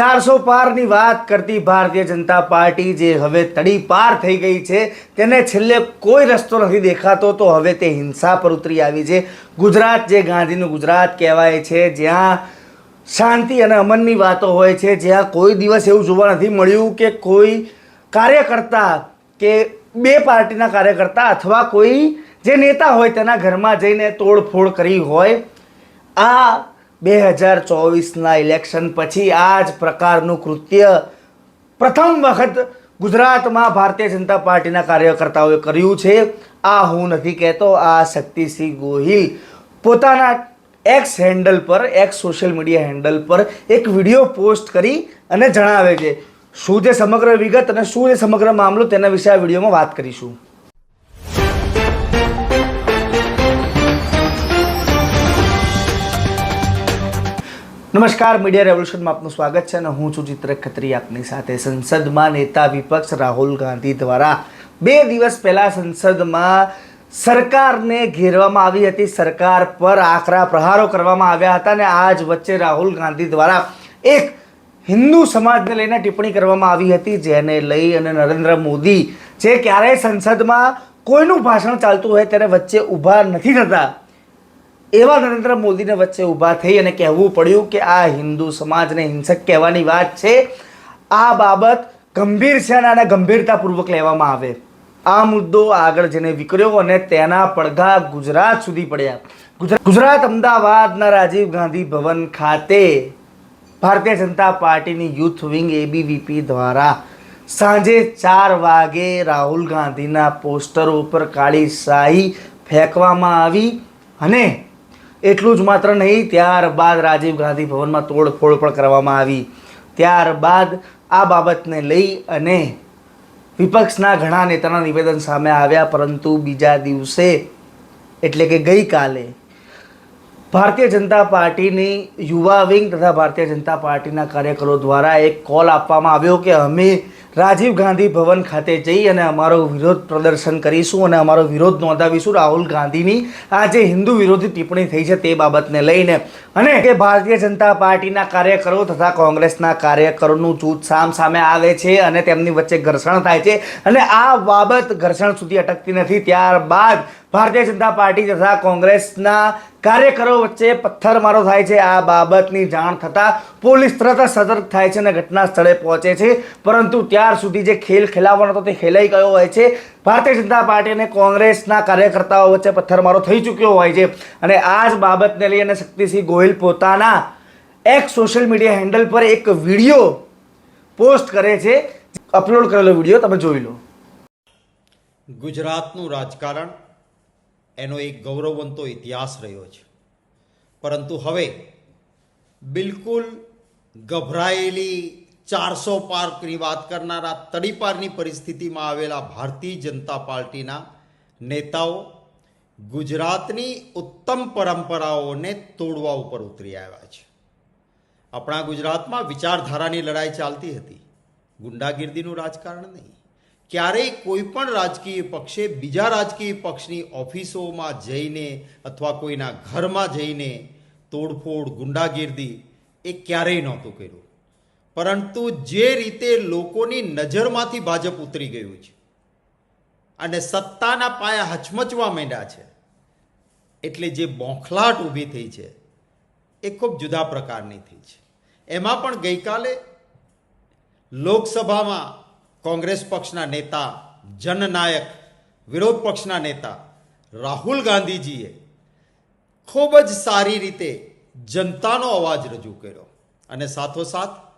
ચારસો પારની વાત કરતી ભારતીય જનતા પાર્ટી જે હવે તડી પાર થઈ ગઈ છે, તેને છેલ્લે કોઈ રસ્તો નથી દેખાતો, તો હવે તે હિંસા પર ઉતરી આવી છે. ગુજરાત જે ગાંધીનું ગુજરાત કહેવાય છે, જ્યાં શાંતિ અને અમનની વાતો હોય છે, જ્યાં કોઈ દિવસ એવું જોવા નથી મળ્યું કે કોઈ કાર્યકર્તા કે બે પાર્ટીના કાર્યકર્તા અથવા કોઈ જે નેતા હોય તેના ઘરમાં જઈને તોડફોડ કરી હોય. આ બે હજાર ચોવીસના ઇલેક્શન પછી આ જ પ્રકારનું કૃત્ય પ્રથમ વખત ગુજરાતમાં ભારતીય જનતા પાર્ટીના કાર્યકર્તાઓએ કર્યું છે. આ હું નથી કહેતો, આ શક્તિસિંહ ગોહિલ પોતાના એક્સ હેન્ડલ પર એક્સ સોશિયલ મીડિયા હેન્ડલ પર એક વીડિયો પોસ્ટ કરી અને જણાવે છે, શું જે સમગ્ર વિગત અને શું જે સમગ્ર મામલો તેના વિશે આ વિડીયોમાં વાત કરીશું? નમસ્કાર, મીડિયા રેવોલ્યુશનમાં આપનું સ્વાગત છે અને હું છું ચિત્ર ખત્રી આપની સાથે સંસદમાં નેતા વિપક્ષ રાહુલ ગાંધી દ્વારા બે દિવસ પહેલા સંસદમાં સરકારને ઘેરવામાં આવી હતી. સરકાર પર આકરા પ્રહારો કરવામાં આવ્યા હતા અને આજ વચ્ચે રાહુલ ગાંધી દ્વારા એક હિન્દુ સમાજને લઈને ટિપ્પણી કરવામાં આવી હતી, જેને લઈ અને નરેન્દ્ર મોદી જે ક્યારેય સંસદમાં કોઈનું ભાષણ ચાલતું હોય ત્યારે વચ્ચે ઊભા નથી થતા. એવા નરેન્દ્ર મોદીને વચ્ચે ઊભા થઈ અને કહેવું પડ્યું કે આ હિન્દુ સમાજને હિંસક કહેવાની વાત છે. આ બાબત ગંભીર છે અને આને ગંભીરતાપૂર્વક લેવામાં આવે. આ મુદ્દો આગળ જઈને વિકર્યો અને તેના પડઘા ગુજરાત સુધી પડ્યા. ગુજરાત અમદાવાદના રાજીવ ગાંધી ભવન ખાતે ભારતીય જનતા પાર્ટીની યુથ વિંગ એબીવીપી દ્વારા સાંજે ચાર વાગે રાહુલ ગાંધીના પોસ્ટરો ઉપર કાળી શાહી ફેંકવામાં આવી અને એટલું જ માત્ર નહીં, ત્યારબાદ રાજીવ ગાંધી ભવનમાં તોડફોડ પણ કરવામાં આવી. ત્યારબાદ આ બાબતને લઈ અને વિપક્ષના ઘણા નેતાના નિવેદન સામે આવ્યા, પરંતુ બીજા દિવસે, એટલે કે ગઈકાલે, ભારતીય જનતા પાર્ટીની યુવા વિંગ તથા ભારતીય જનતા પાર્ટીના કાર્યકરો દ્વારા એક કોલ આપવામાં આવ્યો કે અમે રાજીવ ગાંધી ભવન ખાતે જઈ અને અમારો વિરોધ પ્રદર્શન કરીશું અને અમારો વિરોધ નોંધાવીશું. રાહુલ ગાંધીની આ જે હિન્દુ વિરોધી ટિપ્પણી થઈ છે તે બાબતને લઈને. અને કે ભારતીય જનતા પાર્ટીના કાર્યકરો તથા કોંગ્રેસના કાર્યકરોનું જૂથ સામ સામે આવે છે અને તેમની વચ્ચે ઘર્ષણ થાય છે અને આ બાબત ઘર્ષણ સુધી અટકતી નથી. ત્યારબાદ ભારતીય જનતા પાર્ટી તથા કોંગ્રેસના કાર્યકરો વચ્ચે પથ્થરમારો થાય છે. આ બાબતની જાણ થતાં પોલીસ તરત સતર્ક થાય છે અને ઘટના સ્થળે પહોંચે છે. પરંતુ ત્યાર સુધી જે ખેલ ખેલાવવાનો હતો તે ખેલાઈ ગયો હોય છે. ભારતીય જનતા પાર્ટી અને કોંગ્રેસના કાર્યકર્તાઓ વચ્ચે પથ્થરમારો થઈ ચૂક્યો હોય છે. અને આ જ બાબતને લઈને શક્તિસિંહ ગોહિલ પોતાના એક સોશિયલ મીડિયા હેન્ડલ પર એક વીડિયો પોસ્ટ કરે છે. અપલોડ કરેલો વીડિયો તમે જોઈ લો. ગુજરાતનું રાજકારણ એનો એક ગૌરવવંતો ઇતિહાસ રહ્યો છે. પરંતુ હવે બિલકુલ ગભરાયેલી ચારસો પાર્કની વાત કરનારા તડીપારની પરિસ્થિતિમાં આવેલા ભારતીય જનતા પાર્ટીના નેતાઓ ગુજરાતની ઉત્તમ પરંપરાઓને તોડવા ઉપર ઉતરી આવ્યા છે. આપણા ગુજરાતમાં વિચારધારાની લડાઈ ચાલતી હતી. ગુંડાગીર્દીનું રાજકારણ નહીં. ક્યારેય કોઈ પણ રાજકીય પક્ષે બીજા રાજકીય પક્ષની ઓફિસોમાં જઈને અથવા કોઈના ઘરમાં જઈને તોડફોડ, ગુંડાગીર્દી એ ક્યારેય નહોતું કર્યું. પરંતુ જે રીતે લોકોની નજરમાંથી ભાજપ ઉતરી ગયું છે અને સત્તાના પાયા હચમચવા માંડ્યા છે, એટલે જે બોંખલાટ ઊભી થઈ છે એ ખૂબ જુદા પ્રકારની થઈ છે. એમાં પણ ગઈકાલે લોકસભામાં કોંગ્રેસ પક્ષના નેતા, જનનાયક, વિરોધ પક્ષના નેતા રાહુલ ગાંધીજીએ ખૂબ જ સારી રીતે જનતાનો અવાજ રજૂ કર્યો અને સાથોસાથ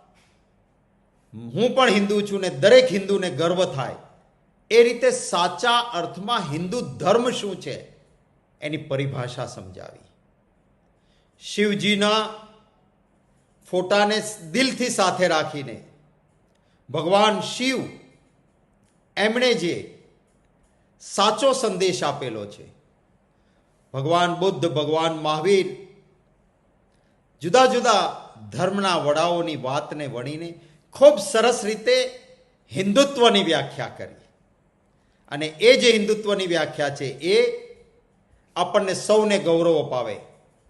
હું પણ હિન્દુ છું ને દરેક હિન્દુને ગર્વ થાય. એ રીતે સાચા અર્થમાં હિન્દુ ધર્મ શું છે એની પરિભાષા સમજાવી. શિવજીના ફોટાને દિલથી સાથે રાખીને ભગવાન શિવ એમણે જે સાચો સંદેશ આપેલો છે. ભગવાન બુદ્ધ, ભગવાન મહાવીર જુદા જુદા ધર્મના વડાઓની વાતને વણીને ખૂબ સરસ રીતે હિન્દુત્વની વ્યાખ્યા કરી. અને એ જે હિન્દુત્વની વ્યાખ્યા છે એ આપણને સૌને ગૌરવ અપાવે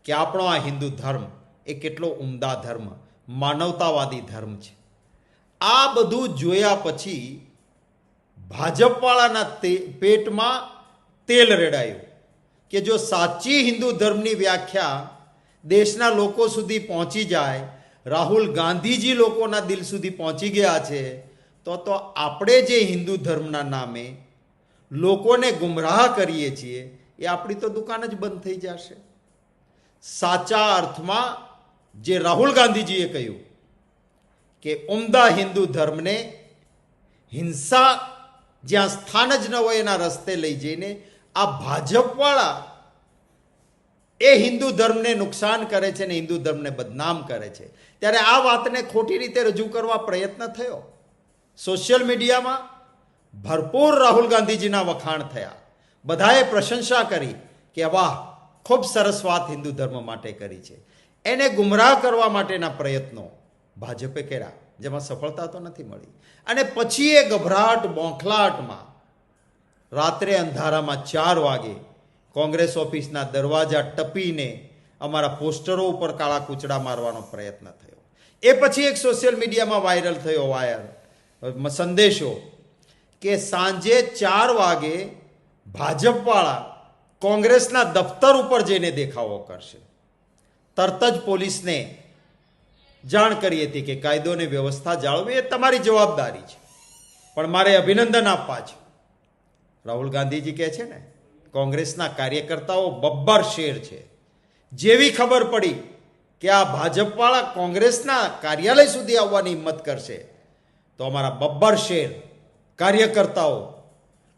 કે આપણો આ હિન્દુ ધર્મ એ કેટલો ઉમદા ધર્મ, માનવતાવાદી ધર્મ છે. આ બધું જોયા પછી ભાજપવાળાના પેટમાં તેલ રેડાયું કે જો સાચી હિન્દુ ધર્મની વ્યાખ્યા દેશના લોકો સુધી પહોંચી જાય રાહુલ ગાંધીજી લોકોના દિલ સુધી પહોંચી ગયા છે, તો તો આપણે જે હિન્દુ ધર્મના નામે લોકોને ગુમરાહ કરીએ છીએ, એ આપણી તો દુકાન જ બંધ થઈ જશે. સાચા અર્થમાં જે રાહુલ ગાંધીજીએ કહ્યું કે ઉમદા હિન્દુ ધર્મને હિંસા જ્યાં સ્થાન જ ન હોય એના રસ્તે લઈ જઈને આ ભાજપવાળા એ હિન્દુ ધર્મને નુકસાન કરે છે ને હિન્દુ ધર્મને બદનામ કરે છે. ત્યારે આ વાતને ખોટી રીતે રજૂ કરવા પ્રયત્ન થયો. સોશિયલ મીડિયામાં ભરપૂર રાહુલ ગાંધીજીના વખાણ થયા. બધાએ પ્રશંસા કરી કે વાહ, ખૂબ સરસ વાત હિન્દુ ધર્મ માટે કરી છે. એને ગુમરાહ કરવા માટેના પ્રયત્નો ભાજપે કર્યા, જેમાં સફળતા તો નથી મળી. અને પછી એ ગભરાટ, બોંખલાટમાં રાત્રે અંધારામાં ચાર વાગે કોંગ્રેસ ઓફિસના દરવાજા ટપીને અમારા પોસ્ટરો ઉપર કાળા કૂચડા મારવાનો પ્રયત્ન થયો. એ પછી એક સોશિયલ મીડિયામાં વાયરલ થયો વાયર સંદેશો કે સાંજે ચાર વાગે ભાજપવાળા કોંગ્રેસના દફતર ઉપર જઈને દેખાવો કરશે. તરત જ પોલીસને જાણ કરી હતી કે કાયદો અને વ્યવસ્થા જાળવવી એ તમારી જવાબદારી છે. પણ મારે અભિનંદન આપવા છે. રાહુલ ગાંધીજી કહે છે ને કોંગ્રેસના કાર્યકર્તાઓ બબ્બર શેર છે. જેવી ખબર પડી કે આ ભાજપવાળા કોંગ્રેસના કાર્યાલય સુધી આવવાની હિંમત કરશે, તો અમારા બબ્બર શેર કાર્યકર્તાઓ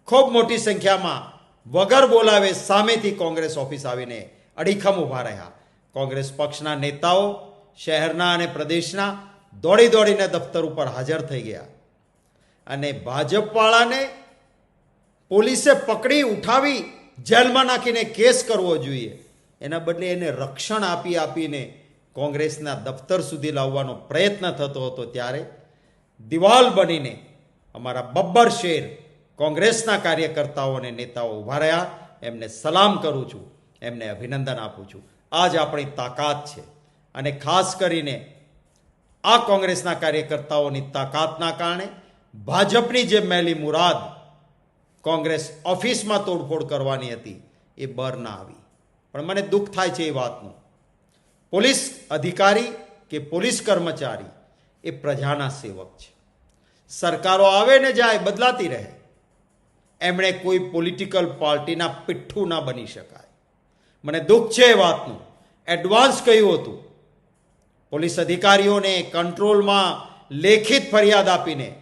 ખૂબ મોટી સંખ્યામાં વગર બોલાવે સામેથી કોંગ્રેસ ઓફિસ આવીને અડીખમ ઊભા રહ્યા. કોંગ્રેસ પક્ષના નેતાઓ શહેરના અને પ્રદેશના દોડી દોડીને દફતર ઉપર હાજર થઈ ગયા અને ભાજપવાળાને પોલીસે પકડી ઉઠાવી જેલમાં નાખીને કેસ કરવો જોઈએ. એના બદલે એને રક્ષણ આપી આપીને કોંગ્રેસના દફતર સુધી લાવવાનો પ્રયત્ન થતો હતો ત્યારે દિવાલ બનીને અમારા બબ્બર શેર કોંગ્રેસના કાર્યકર્તાઓ અને નેતાઓ ઊભા રહ્યા. એમને સલામ કરું છું. એમને અભિનંદન આપું છું. આ જ આપણી તાકાત છે. અને ખાસ કરીને આ કોંગ્રેસના કાર્યકર્તાઓની તાકાતના કારણે ભાજપની જે મેલી મુરાદ કોંગ્રેસ ઓફિસમાં તોડફોડ કરવાની હતી, એ બર ના આવી. પણ મને દુઃખ થાય છે એ વાતનું. પોલીસ અધિકારી કે પોલીસ કર્મચારી એ પ્રજાના સેવક છે. સરકારો આવે ને જાય, બદલાતી રહે. એમણે કોઈ પોલિટિકલ પાર્ટીના પિઠ્ઠું ના બની શકાય. મને દુઃખ છે એ વાતનું. એડવાન્સ કહ્યું હતું. પોલીસ અધિકારીઓને કંટ્રોલમાં લેખિત ફરિયાદ આપીને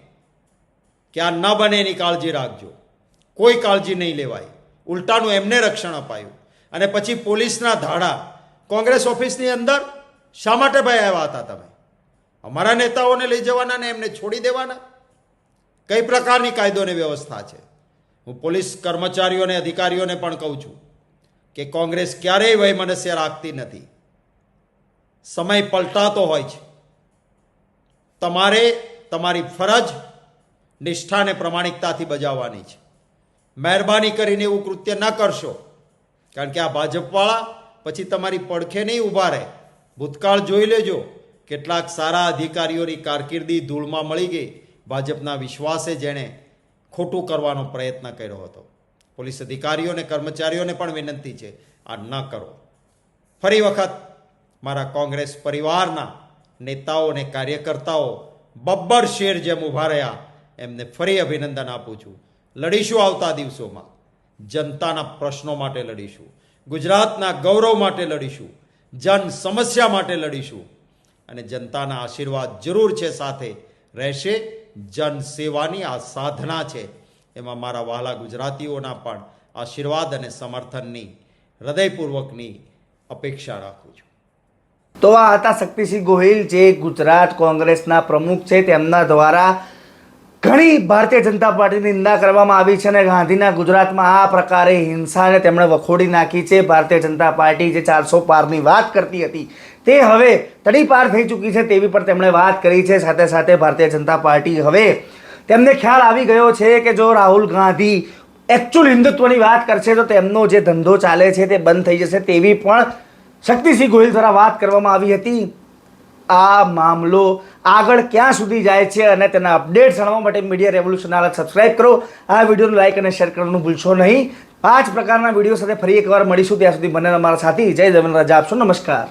કે આ ન બને એની કાળજી રાખજો. કોઈ કાળજી નહીં લેવાય. ઉલટાનું એમને રક્ષણ અપાયું. અને પછી પોલીસના ધાડા. કોંગ્રેસ ઓફિસની અંદર શા માટે ભાઈ આવ્યા હતા તમે? અમારા નેતાઓને લઈ જવાના ને એમને છોડી દેવાના? કઈ પ્રકારની કાયદોની વ્યવસ્થા છે? હું પોલીસ કર્મચારીઓને, અધિકારીઓને પણ કહું છું કે કોંગ્રેસ ક્યારેય વયમનસ્ય રાખતી નથી. સમય પલટાતો હોય છે. તમારે તમારી ફરજ નિષ્ઠા અને પ્રમાણિકતાથી બજાવવાની છે. મહેરબાની કરીને એવું કૃત્ય ન કરશો. કારણ કે આ ભાજપવાળા પછી તમારી પડખે નહીં ઊભા રહે. ભૂતકાળ જોઈ લેજો. કેટલાક સારા અધિકારીઓની કારકિર્દી ધૂળમાં મળી ગઈ. ભાજપના વિશ્વાસે જેણે ખોટું કરવાનો પ્રયત્ન કર્યો હતો. પોલીસ અધિકારીઓ અને કર્મચારીઓને પણ વિનંતી છે, આ ન કરો. ફરી વખત મારા કોંગ્રેસ પરિવારના નેતાઓ અને કાર્યકર્તાઓ બબ્બર શેર જેમ ઊભા રહ્યા, એમને ફરી અભિનંદન આપું છું. લડીશું આવતા દિવસોમાં. જનતાના પ્રશ્નો માટે લડીશું. ગુજરાતના ગૌરવ માટે લડીશું. જન સમસ્યા માટે લડીશું. અને જનતાના આશીર્વાદ જરૂર છે સાથે રહેશે. જન સેવાની આ સાધના છે. એમાં મારા વહાલા ગુજરાતીઓના પણ આશીર્વાદ અને સમર્થનની, હૃદયપૂર્વકની અપેક્ષા રાખું છું. તો આ હતા શક્તિસિંહ ગોહિલ, જે ગુજરાત કોંગ્રેસના પ્રમુખ છે તેમના દ્વારા ઘણી ભારતીય જનતા પાર્ટીની નિંદા કરવામાં આવી છે અને ગાંધીના ગુજરાતમાં આ પ્રકારે હિંસાને તેમણે વખોડી નાખી છે. ભારતીય જનતા પાર્ટી જે ચારસો પારની વાત કરતી હતી તે હવે તડી પાર થઈ ચૂકી છે તેવી પણ તેમણે વાત કરી છે. સાથે સાથે ભારતીય જનતા પાર્ટી હવે તેમને ખ્યાલ આવી ગયો છે કે જો રાહુલ ગાંધી એકચ્યુઅલ હિન્દુત્વની વાત કરશે તો તેમનો જે ધંધો ચાલે છે તે બંધ થઈ જશે તેવી પણ શક્તિસિંહ ગોહિલ દ્વારા વાત કરવામાં આવી હતી. આ મામલો આગળ ક્યાં સુધી જાય છે અને તેના અપડેટ જાણવા માટે મીડિયા રેવોલ્યુશન હાલ સબસ્ક્રાઇબ કરો. આ વિડીયોને લાઇક અને શેર કરવાનું ભૂલશો નહીં. પાંચ પ્રકારના વીડિયો સાથે ફરી એકવાર મળીશું ત્યાં સુધી મને અમારા સાથી જય દેવેન્દ્ર રજા આપશો. નમસ્કાર.